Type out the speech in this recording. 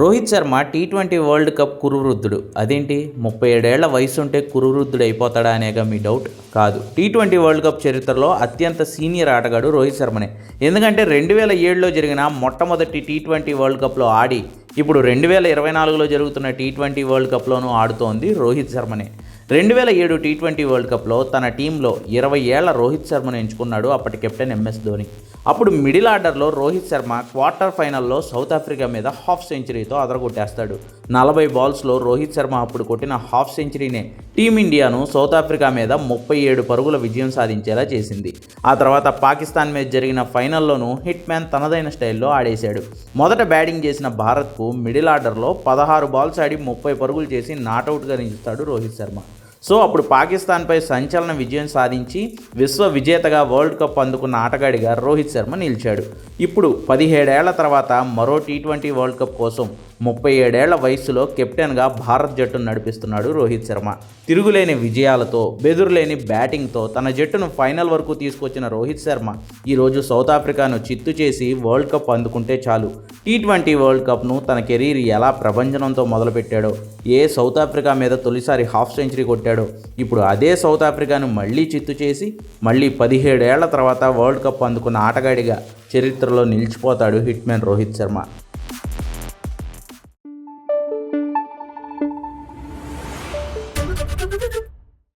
Rohit Sharma T twenty world cup కురువృద్ధుడు. అదేంటి? ముప్పై ఏడేళ్ళ వయసు ఉంటే కురువృద్ధుడు అయిపోతాడా అనేగా మీ డౌట్? కాదు. టీ ట్వంటీ వరల్డ్ కప్ చరిత్రలో అత్యంత సీనియర్ ఆటగాడు రోహిత్ శర్మనే. ఎందుకంటే రెండు వేల ఏడులో జరిగిన మొట్టమొదటి టీ ట్వంటీ వరల్డ్ కప్లో ఆడి ఇప్పుడు రెండు వేల ఇరవై నాలుగులో జరుగుతున్న టీ ట్వంటీ వరల్డ్ కప్లోనూ ఆడుతోంది రోహిత్ శర్మనే. రెండు వేల ఏడు టీ ట్వంటీ వరల్డ్ కప్లో తన టీంలో ఇరవై ఏళ్ళ రోహిత్ శర్మను ఎంచుకున్నాడు అప్పటి కెప్టెన్ ఎంఎస్ ధోని. అప్పుడు మిడిల్ ఆర్డర్లో రోహిత్ శర్మ క్వార్టర్ ఫైనల్లో సౌత్ ఆఫ్రికా మీద హాఫ్ సెంచరీతో అదరగొట్టేస్తాడు. నలభై బాల్స్లో రోహిత్ శర్మ అప్పుడు కొట్టిన హాఫ్ సెంచరీనే టీమిండియాను సౌత్ ఆఫ్రికా మీద ముప్పై ఏడు పరుగుల విజయం సాధించేలా చేసింది. ఆ తర్వాత పాకిస్తాన్ మీద జరిగిన ఫైనల్లోనూ హిట్ మ్యాన్ తనదైన స్టైల్లో ఆడేశాడు. మొదట బ్యాటింగ్ చేసిన భారత్కు మిడిల్ ఆర్డర్లో పదహారు బాల్స్ ఆడి ముప్పై పరుగులు చేసి నాటౌట్గా నిలుస్తాడు రోహిత్ శర్మ. సో అప్పుడు పాకిస్తాన్పై సంచలన విజయం సాధించి విశ్వ విజేతగా వరల్డ్ కప్ అందుకున్న ఆటగాడిగా రోహిత్ శర్మ నిలిచాడు. ఇప్పుడు పదిహేడేళ్ళ తర్వాత మరో టీ ట్వంటీ వరల్డ్ కప్ కోసం ముప్పై ఏడేళ్ళ వయసులో కెప్టెన్గా భారత్ జట్టును నడిపిస్తున్నాడు రోహిత్ శర్మ. తిరుగులేని విజయాలతో బెదురులేని బ్యాటింగ్తో తన జట్టును ఫైనల్ వరకు తీసుకొచ్చిన రోహిత్ శర్మ ఈరోజు సౌత్ ఆఫ్రికాను చిత్తు చేసి వరల్డ్ కప్ అందుకుంటే చాలు. టీ ట్వంటీ వరల్డ్ కప్ను తన కెరీర్ ఎలా ప్రపంచంతో మొదలుపెట్టాడో ఏ సౌత్ ఆఫ్రికా మీద తొలిసారి హాఫ్ సెంచరీ కొట్టాడో ఇప్పుడు అదే సౌత్ ఆఫ్రికాను మళ్ళీ చిత్తు చేసి మళ్ళీ పదిహేడేళ్ళ తర్వాత వరల్డ్ కప్ అందుకున్న ఆటగాడిగా చరిత్రలో నిలిచిపోతాడు హిట్మెన్ రోహిత్ శర్మ.